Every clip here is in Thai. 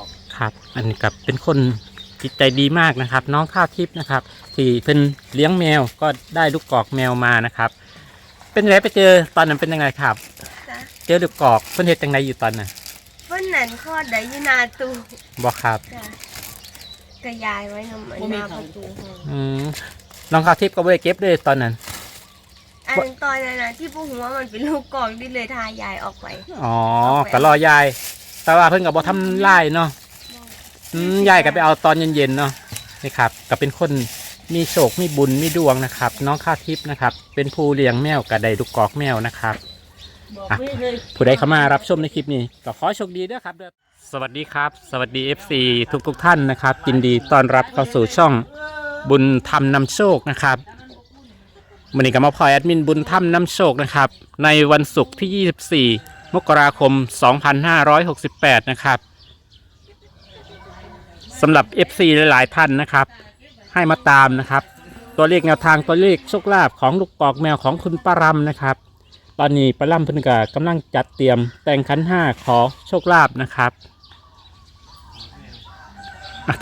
อกครับอันนี้กับเป็นคนจิตใจดีมากนะครับ น้องข้าวทิพย์นะครับ ที่เป็นเลี้ยงแมวก็ได้ลูกกอกแมวมานะครับ เป็นไงไปเจอตอนนั้นเป็นยังไงครับ จ้ะเจอลูกกอกเพิ่นเฮ็ดจังไดอยู่ตอนน่ะเพิ่นนั่นคลอดได้อยู่หนาตู้บอกครับจ้ะกระยายไว้นำอันหน้าประตูห้องอืมน้องข้าวทิพย์ก็บ่ได้เก็บเลยตอนนั้น อันตอนนั้นนะที่ผู้หัวมันเป็นลูกกอกที่เลยทายายออกไป อ๋อก็รอยาย แต่ว่าเพิ่นก็บ่ทำลายเนาะอืมยายก็ไปเอาตอนเย็นๆเนาะนี่ครับก็เป็นคนมีโชคมีบุญมีดวงนะครับ น้องข้าวทิพย์นะครับ เป็นผู้เลี้ยงแมวกับได้ลูกกอกแมวนะครับ บอกอะไม่เลย ผู้ใดเข้ามารับชมในคลิปนี้ก็ขอให้โชคดีด้วยครับเด้อสวัสดีครับ สวัสดี FC ทุกทุกๆท่านนะครับยินดีต้อนรับเข้าสู่ช่องบุญธรรมนำโชคนะครับวันนี้ก็มาพลอยแอดมินบุญธรรมนำโชคนะครับ ในวันศุกร์ที่ 24 มกราคม 2568 นะครับสำหรับ FC หลาย ๆ ท่านนะครับ ให้มาตามนะครับ ตัวเลขแนวทางตัวเลขโชคลาภของลูกกอกแมวของคุณปารำนะครับ ตอนนี้ปาล่ำเพิ่นก็กำลังจัดเตรียมแต่งขันห้าขอโชคลาภนะครับ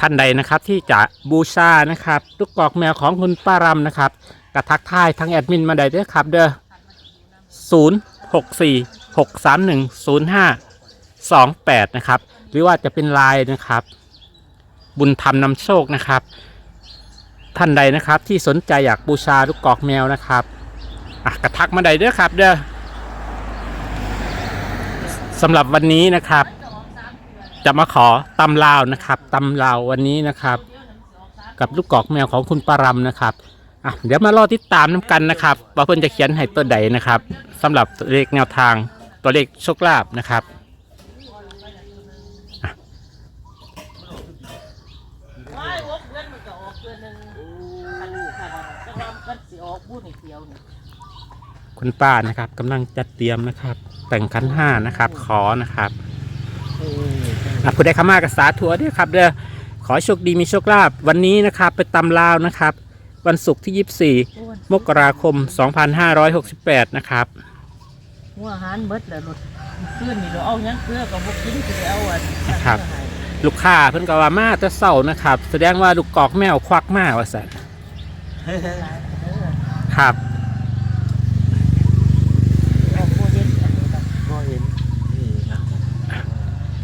ท่านใดนะครับที่จะบูชานะครับลูกกอกแมวของคุณป้ารำนะครับกระทักทายทั้งแอดมินมาได้เด้อครับเด้อศูนย์ หกสี่หกสามหนึ่งศูนย์ห้าสองแปดนะครับ หรือว่าจะเป็นไลน์นะครับ บุญธรรมนำโชคนะครับ ท่านใดนะครับที่สนใจอยากบูชาลูกกอกแมวนะครับอะกระทักมาได้เด้อครับ เด้อสำหรับวันนี้นะครับ จะมาขอตำลาวนะครับตำลาววันนี้นะครับ กับลูกกอกแมวของคุณปารำนะครับอะเดี๋ยวมารอติดตามน้ำกันนะครับว่าเพิ่นจะเขียนให้ตัวใดนะครับสำหรับเลขแนวทาง ตัวเลขโชคลาภนะครับคุณป้านะครับกำลังจัดเตรียมนะครับ แต่งขันห้านะครับ ขอนะครับเอออะผู้ใดเข้ามากับสาธุด้วยครับเด้อขอโชคดีมีโชคลาภวันนี้นะครับ ไปตำลาวนะครับ วันศุกร์ที่ 24 มกราคม 2568 นะครับ หัวอาหารเบิดแล้วรถขึ้นนี่เราเอาหยังเกลือกับพวกกินสิได้เอาอันครับ ลูกค้าเพิ่นก็ว่ามาแต่เศร้านะครับ แสดงว่าลูกกอกแมวควักมาว่าสันครับออกโคเย็นอันนี้ครับก็เห็นนี่ครับ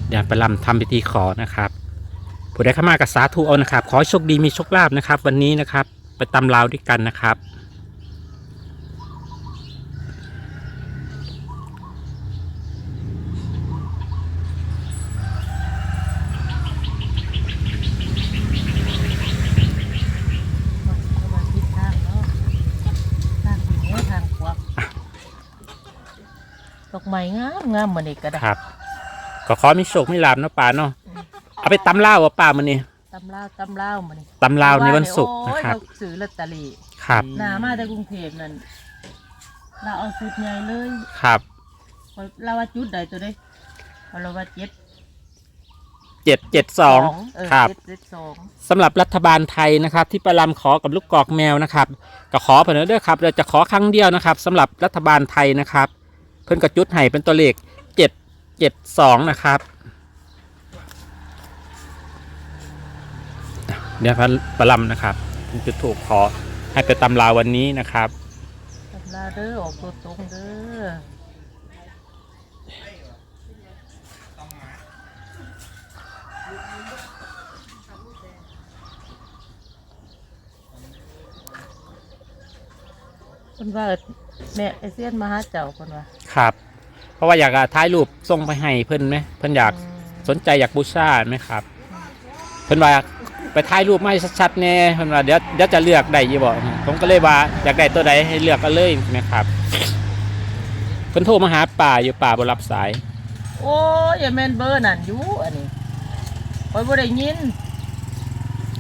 เดี๋ยวไปลำทำพิธีขอนะครับ ผู้ใดเข้ามากับสาธุเอานะครับ ขอให้โชคดีมีโชคลาภนะครับ วันนี้นะครับ ไปตำลาวด้วยกันนะครับ เอามาทิศทางเนาะทางนี้ทางขวาดอก ไม้งามงามเหมือนอีกก็ได้ครับ ก็ขอมีโชคมีลาภเนาะป่าเนาะเอาไปตำลาวว่าป่ามันนี่ตำลาวตำลาวเหมือนตำลาวในวันศุกร์นะครับโอ้ยเราซื้อลอตเตอรี่ครับหนามาจากกรุงเทพนั่นเราเอาชุดใหญ่เลยครับเราว่าจุดใดตัวเด้เราว่าเจ็ดเจ็ดเจ็ดสองเออครับ เจ็ดเจ็ดสองสำหรับรัฐบาลไทยนะครับ ที่ประลำขอกับลูกกอกแมวนะครับก็ขอเพิ่นเด้อครับเราจะขอครั้งเดียวนะครับสำหรับรัฐบาลไทยนะครับเพิ่นกระจุดให้เป็นตัวเลขเจ็ดเจ็ดสองนะครับ เดี๋ยวพระประลำนะครับจุดถูกขอให้ไปตำราวันนี้นะครับตำลาเด้อออกตัวตรงเด้อคนว่าแม่ไอเซียนมาหาเจ้าคนว่า ครับ เพราะว่าอยากจะถ่ายรูปส่งไปให้เพิ่นไหมเพิ่นอยากอืมสนใจอยากบูชาไหมครับ เพิ่นว่าไปถ่ายรูปมาให้ชัดๆแน่เพิ่นว่าเดี๋ยวเดี๋ยวจะเลือกได้อยี่บ่ผมก็เลยว่าอยากได้ตัวใดให้เลือกกันเลยนะครับ เพิ่นโทรมาหาป่าอยู่ป่าบ่รับสาย โอ้ยอย่าแม่นเบอร์นั่นอยู่อันนี้คอยบ่ได้ยิน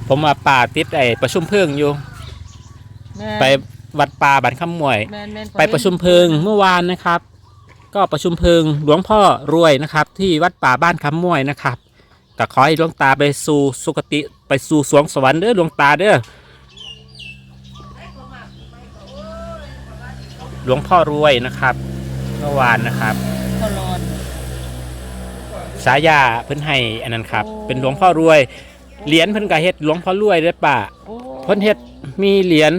ผมว่าป่าติดไอ้ประชุมเพิ่งอยู่ แม่นไปวัดป่าบ้านคำมวย แม่นแม่นข้อยไปประชุมเพลิงเมื่อวานนะครับ ก็ประชุมเพลิงหลวงพ่อรวยนะครับ ที่วัดป่าบ้านคำมวยนะครับก็ขอให้หลวงตาไปสู่สุคติไปสู่สวงสวรรค์เด้อหลวงตาเด้อหลวงพ่อรวยนะครับเมื่อวานนะครับก็รอนสายาเพิ่นให้อันนั้นครับ เป็นหลวงพ่อรวยเหรียญเพิ่นก็เฮ็ดหลวงพ่อรวยเด้อป่าโอ้เพิ่นเฮ็ดมีเหรียญ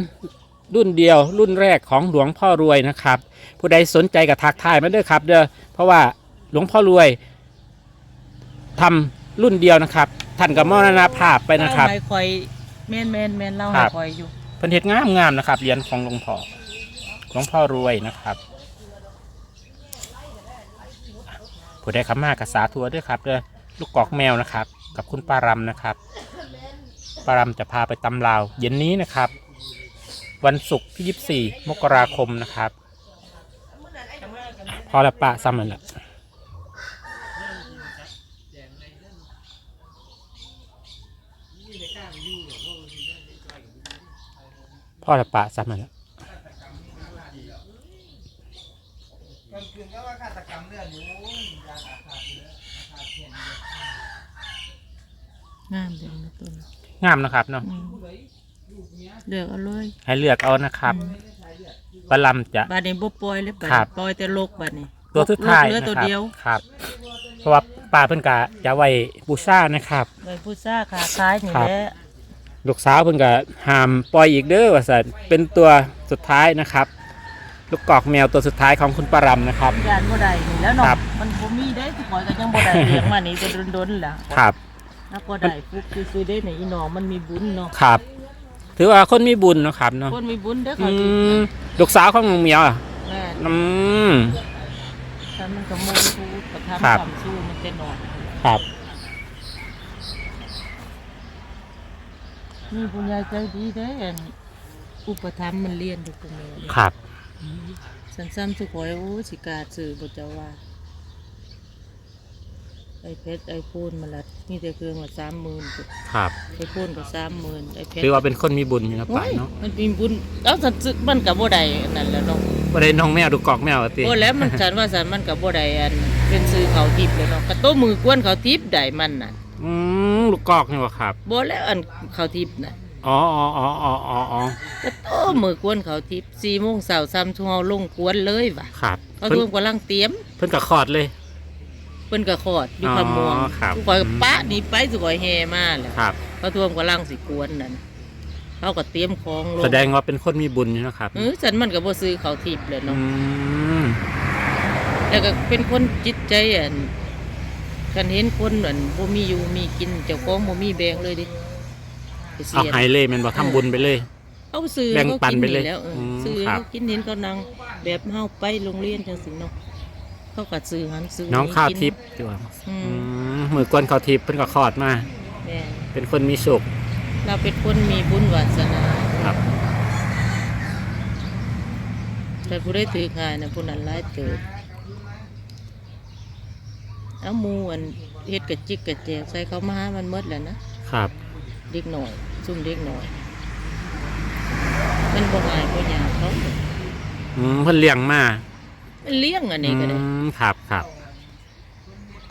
รุ่นเดียว รุ่นแรกของหลวงพ่อรวยนะครับ ผู้ใดสนใจก็ทักทายมาเด้อครับ เด้อเพราะว่าหลวงพ่อรวยทำรุ่นเดียวนะครับท่านก็มรณภาพไปนะครับเล่าให้คอยแม่นแม่นแม่นเล่าครัให้บคอยอยู่เพิ่นเฮ็ดงามงามๆนะครับเหรียญของหลวงพ่อหลวงพ่อรวยนะครับผู้ใดเข้ามากระสาทัวด้วยครับเด้อลูกกอกแมวนะครับ กับคุณปารำนะครับปารำจะพาไปตำลาว เย็นนี้นะครับ วันศุกร์ที่ 24 มกราคมนะครับ พอละปะซ้ำนั่นแหละพ่อละปะซ้ำนั่นแหละงามจังนะตัวนี้งามนะครับเนาะอืม เลือกเอาเลยให้เลือกเอานะครับปารำจะ บาดนี้บ่ปล่อยเลยบาดครันี้บ ปล่อยแต่โลกบาดนี้ตัวสุดท้ายเหลือนะตัวครับเดียวครับ เพราะว่าปลาเพิ่นกะจะไว้บูชานะครับ ใบผู้ซ่าขาคล้ายนี่ครับ แหละลูกสาวเพิ่นก็ห้ามปล่อยอีกเด้อว่าซั่นเป็นตัวสุดท้ายนะครับ ลูกกอกแมวตัวสุดท้ายของคุณปารำนะครับ ยานบ่ได้นี่แล้วเนาะครับมันบ่มีได้สิปล่อยก็ยังบ่ได้เลี้ยงมานี่จะโดนๆล่ะครับ ถ้าบ่ได้ฟุกซื้อๆได้นี่อีน้องมันมีบุญเนาะครับ ถือว่าคนมีบุญเนาะครับเนาะคนมีบุญเด้ออืเขาถือมลูกสาวของน้องเหมียวอะแม่อืม ฉันมันก็มูทูประทับครับคำสู้มันจะนอนครับ มีผู้ใหญ่ใจดีเด้ออันอุปถัมภ์มันเรียนอยู่ตรงนี้ครับสันซ้ำสุขอยโอ้สิกาสื่อบ่เจ้าว่า ไอเพชรไอโฟนมาละมีแต่เครื่องละสามหมื่นครับ ไอโฟนก็สามหมื่นไอเพชรถือว่าเป็นคนมีบุญอยู่นะป่าโอ้ยเนาะมันมีบุญเอาสันซึกมันกับบ่ได้นั่นแหละเนาะบ่ได้น้องแมวลูกกอกแมวอะติโอ้แล้วมันฉันว่าสันมันกับบ่ได้อันเป็นซื้อเขาทิพย์เลยเนาะกระโต้มือกวนเขาทิพย์ได้มันน่ะอืมลูกกอกนี่ว่าครับบ่แล้วอันเขาทิพย์น่ะอ๋ออ๋ออ๋ออ๋ออ๋ออ๋อกระโต้มือกวนเขาทิพย์สี่โมงเช้าซ้ำทุ่งเฮาลงกวนเลยว่ะครับเขาเพิ่นทุ่มกำลังเตรียม เพิ่นก็คลอดเลย เพิ่นก็ขอดอยู่อ๋อคำม่วงครับสุขอยก็ปะหนี่ไปสุขอยแห่มาแหละครับเขาท่วมกำลังสิกวนนั่นเขาก็เตรียมของลงแสดงว่าเป็นคนมีบุญอยู่นะครับเออฉันมันก็บ่ซื้อเขาวทิพย์เลยอืเนาะ ม แล้วก็เป็นคนจิตใจอันกันเห็นคนอันบ่มีอยู่มีกินเจ้าของบ่มีแบ่งเลยดิไปเอาเสียไฮเลยแมันบอกทำบุญไปเลย เอาซื้อแบ่งปันไปเลยขากิแล้วอออมซื้อครับ เขากินเห็นเขานั่งแบบเฮาไปโรงเรียนจังซี่เนาะ เขาก็ซื้อหันซื้อน้องข้าวกิทิพย์ดีกว่าอือืมมมือกวนข้าวทิพย์เพิ่นก็คลอดมา แม่เป็นคนมีสุขเราเป็นคนมีบุญวาสนาครับ แต่ผู้ได้ถือขายนะผู้นั้นร้ายเกิดเอาหมูอันเฮ็ดกระจิกกระแจกใส่เขามาหามันหมดแหล้วนะครับ เด็กหน่อยซุ่มเด็กหน่อยมันบ่ง่ายบ่ยากเขาอืมเพิ่นเลี้ยงมา มันเลี้ยงอันนี้ก็ได้ อืมครับครับ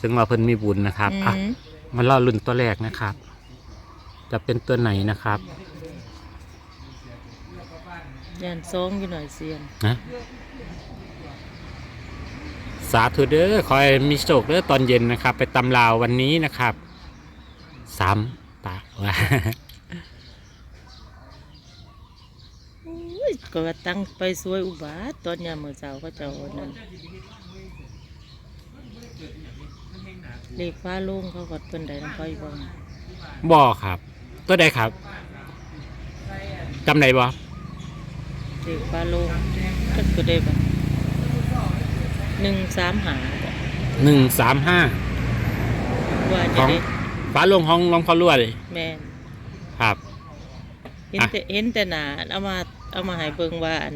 ถึงว่าเพิ่นมีบุญนะครับอือะมมาล่อรุ่นตัวแรกนะครับ จะเป็นตัวไหนนะครับย่านซองอยู่หน่อยเสียนนะสาธุเด้อคอยมีโชคเด้อตอนเย็นนะครับ ไปตำลาววันนี้นะครับสามตาว่า อุ้ย ก็ว่าตั้งไปสวยอุบาทตอนยามมื้อเช้าก็เจ้าเอานั่นเลขฟ้าโลงเขาก็เพิ่นได้นำเขาอยู่บ่บ่ครับ ตัวใดครับจำไหนบ่เลขฟ้าโลงก็คือได้บ่หนึ่งสามหาบ่หนึ่งสามห้าว่าขจะองได้ฟ้าลงห้องลองพอรวดเลยแม่น ครับ เห็นอะแต่เห็นแต่หนาเอามา เอามาให้เบิ่งว่าอัน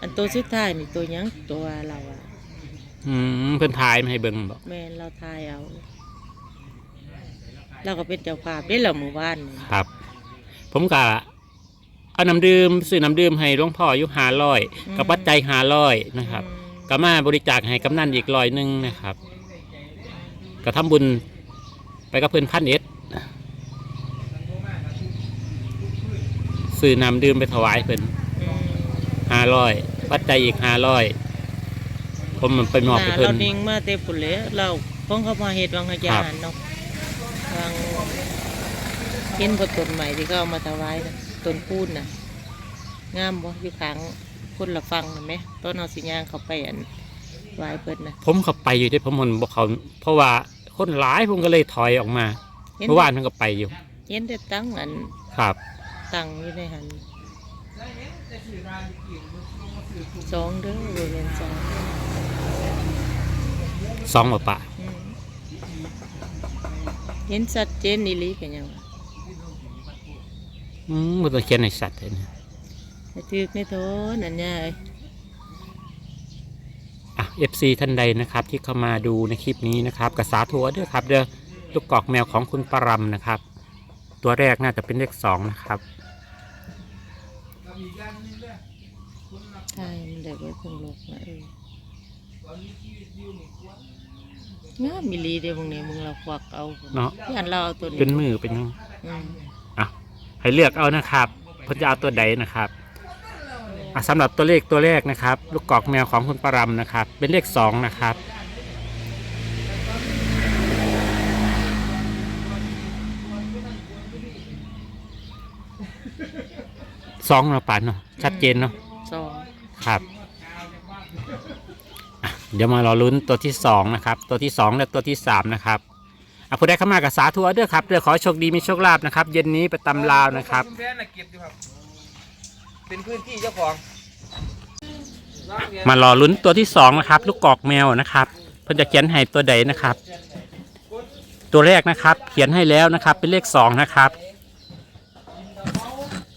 อันตัวสุดท้ายนี่ตัวหยังตัวเราอะอืมเพิ่นทายมาให้เบิ่งบอกแม่นเราทายเอา เราก็เป็นเจ้าภาพได้ละหมู่บ้านนี่ครับ ผมก็เอาน้ำดื่มซื้อน้ำดื่มให้หลวงพ่ออยู่ห้าร้อยกับปัจจัยห้าร้อยนะครับอืมก็มาบริจาคให้กำนันอีกร้อยหนึ่งนะครับ ก็ทำบุญไปกับเพื่อนพันเอ็ด ซื้อน้ำดื่มไปถวายเพิ่นอืมห้าร้อยปัจจัยอีกห้าร้อยผมมันไปมอบหให้น้าเพิ่นเรานิ่งมาเต็มปุ่นเลยเราพของเขามาเฮ็ดวังขยานเนาะวังเห็นบ่ต้นใหม่ที่เขาเอามาถวายน่ะต้นปูนน่ะงามบ่อยู่ข้างคนละฟังเห็นไหมต้นเอาสิย่างเขาไปอันไหวายเพิ่นน่ะผมเข้าไปอยู่ที่ผมมันบอกเขา เพราะว่าคนหลายผมก็เลยถอยออกมาเห็นเมื่อวานมันก็ไปอยู่ เห็นแต่ตั้งอันครับ ตั้งอยู่ในหันสองเด้อบ่แม่นสองสองหมปะอืมเห็นชัดเจนอีหลีกันยังวะอืมมันต้องเขียนในสัตว์เลยนะไปถึกในโทนอันยายอะ FC ท่านใดนะครับ ที่เข้ามาดูในคลิปนี้นะครับกระสาทัวด้วยครับ เด้อลูกกอกแมวของคุณปรำนะครับ ตัวแรกน่าจะเป็นเลขสองนะครับ ใช่มันได้ไว้คงลกมาเอองามมีลีเดียวมึงเนี่ยมึงเราควักเอาพุ่เนาะที่อันเราเอาตัวนี้เป็นมือเป็นยังอืมอะให้เลือกเอานะครับเพิ่นจะเอาตัวใดนะครับอะสำหรับตัวเลขตัวแรกนะครับ ลูกกอกแมวของคุณปรำนะครับ เป็นเลขสองนะครับ สองเนาะป่านเนาะชัดเจนเนาะสองครับอะเดี๋ยวมารอลุ้นตัวที่สองนะครับ ตัวที่สองและตัวที่สามนะครับอะผู้ใดเข้ามากับสาธุเอาเด้อครับเดี๋ยวขอให้โชคดีมีโชคลาภนะครับ เย็นนี้ไปตำลาวนะครับชุมแพน่ะเก็บอยู่ครับ เป็นพื้นที่เจ้าของมารอลุ้นตัวที่สองนะครับ ลูกกอกแมวนะครับเพิ่นจะเขียนให้ตัวใดนะครับ ตัวแรกนะครับ เขียนให้แล้วนะครับ เป็นเลขสองนะครับ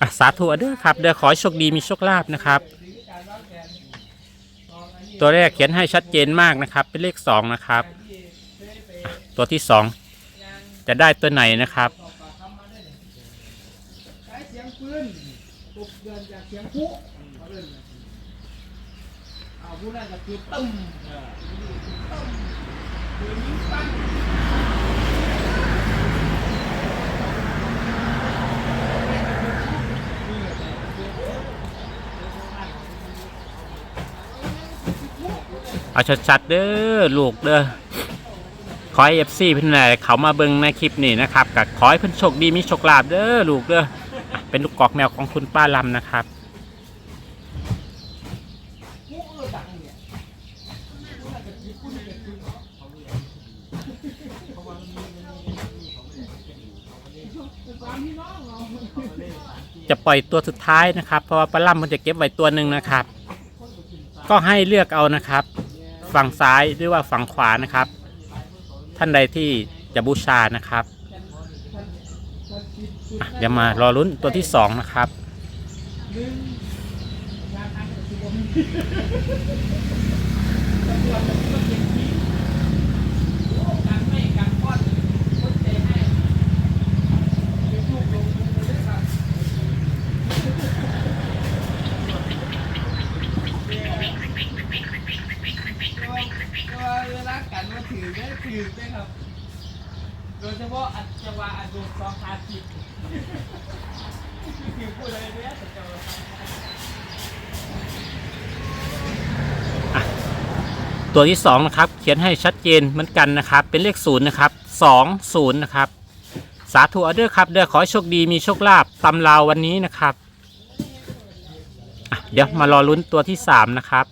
อะสาธุเด้อครับเดี๋ยวขอโชคดีมีโชคลาภนะครับ ตัวแรกเขียนให้ชัดเจนมากนะครับ เป็นเลขสองนะครับ ตัวที่สองจะได้ตัวไหนนะครับเอา เอาชัดๆเด้อลูกเด้อขอให้เอฟซีเพิ่นน่ะเขามาเบิ่งในคลิปนี้นะครับก็ขอให้เพิ่นโชคดีมีโชคลาภเด้อลูกเด้อเป็นลูกกอกแมวของคุณป้าลำนะครับจะปล่อยตัวสุดท้ายนะครับ เพราะว่าปลาล่ำมันจะเก็บไว้ตัวหนึ่งนะครับ ก็ให้เลือกเอานะครับ ฝั่งซ้ายหรือว่าฝั่งขวานะครับ ท่านใดที่จะบูชานะครับเดี๋ยวมารอลุ้นตัวที่สองนะครับ เวลากันมาถือได้ถือได้ครับ โดยเฉพาะอัจฉวา องอาทิดคือพูดอะไรเนี่ยสุดยอดตัวที่สองนะครับเขียนให้ชัดเจนเหมือนกันนะครับ เป็นเลขศูนย์นะครับสองศูนย์นะครับ สาธุเอเด้อครับเด้อขอโชคดีมีโชคลาภตำลาววันนี้นะครับเดี๋ยวมารอลุ้นตัวที่สามนะครับ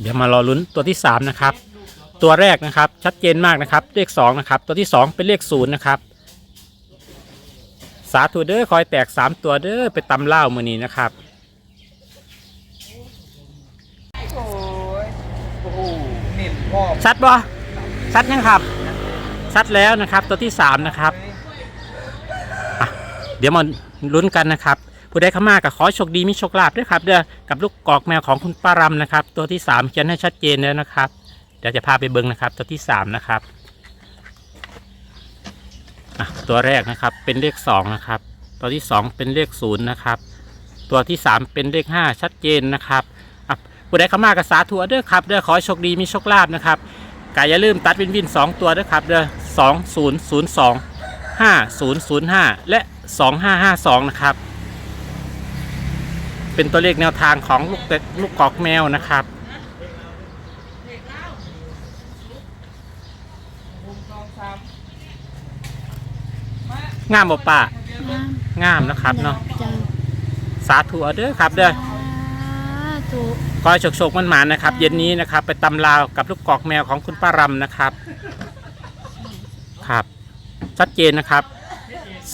เดี๋ยวมารอลุ้นตัวที่สามนะครับ ตัวแรกนะครับชัดเจนมากนะครับ เลขสองนะครับ ตัวที่สองเป็นเลขศูนย์นะครับ สาธุเด้อคอยแตกสามตัวเด้อไปตำเล่าวมือนี้นะครับ โอ้ยโอ้โหเน็ตพ่อชัดบ่ชัดยังครับชัดแล้วนะครับ ตัวที่สามนะครับอะเดี๋ยวมาลุ้นกันนะครับ ผู้ใดเข้ามาก็ขอโชคดีมีโชคลาภด้วยครับเด้อกับลูกกอกแมวของคุณป้ารำนะครับ ตัวที่สามเขียนให้ชัดเจนแล้วนะครับ เดี๋ยวจะพาไปเบิ้งนะครับ ตัวที่สามนะครับอะตัวแรกนะครับเป็นเลขสองนะครับ ตัวที่สองเป็นเลขศูนย์นะครับ ตัวที่สามเป็นเลขห้าชัดเจนนะครับอะ ผู้ใดเข้ามากับสาธุเด้อครับเด้อขอให้โชคดีมีโชคลาภนะครับกายอย่าลืมตัดวินวินสองตัวเด้อครับเด้อสองศูนย์ศูนย์สองห้าศูนย์ศูนย์ห้าและสองห้าห้าสองนะครับ เป็นตัวเลขแนวทางของลูกเตลูกกอกแมวนะครับหกสองสามงามบ่ป่างามนะครับเนาะจ้าสาธุเอาเด้อครับเด้อ ถูกขอให้โชคๆมันหมานๆนะครับ เย็นนี้นะครับ ไปตำลาวกับลูกกอกแมวของคุณป้ารำนะครับ ครับ ชัดเจนนะครับ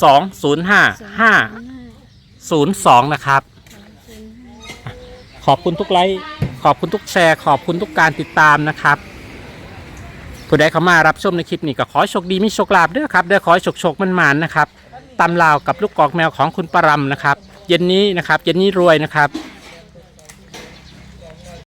205 502นะครับ ขอบคุณทุกไลค์ขอบคุณทุกแชร์ขอบคุณทุกการติดตามนะครับผู้ใดเข้ามารับชมในคลิปนี้ก็ขอให้โชคดีมีโชคลาภเด้อครับเด้อขอให้โชคๆมันหมานๆนะครับตำลาวกับลูกกอกแมวของคุณป้ารำนะครับ เย็นนี้นะครับ เย็นนี้รวยนะครับ